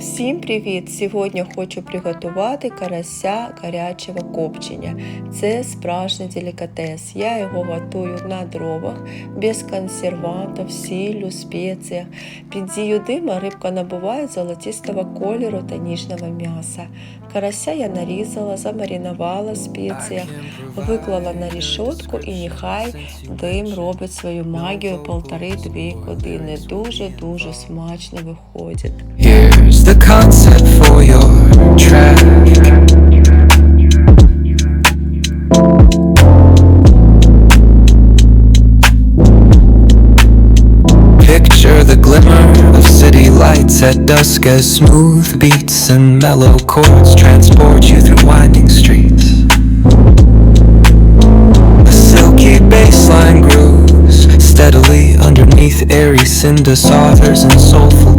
Всім привіт! Сьогодні хочу приготувати карася гарячого копчення. Це справжній делікатес. Я його готую на дровах, без консервантів, сіллю, спеціях. Під дію дима рибка набуває золотистого кольору та ніжного м'яса. Карася я нарізала, замаринувала в спеціях, виклала на рішотку і нехай дим робить свою магію полтори-дві години. Дуже-дуже смачно виходить. The concept for your track. Picture the glimmer of city lights at dusk as smooth beats and mellow chords transport you through winding streets. A silky bassline grooves steadily underneath airy cinder soffers and soulful.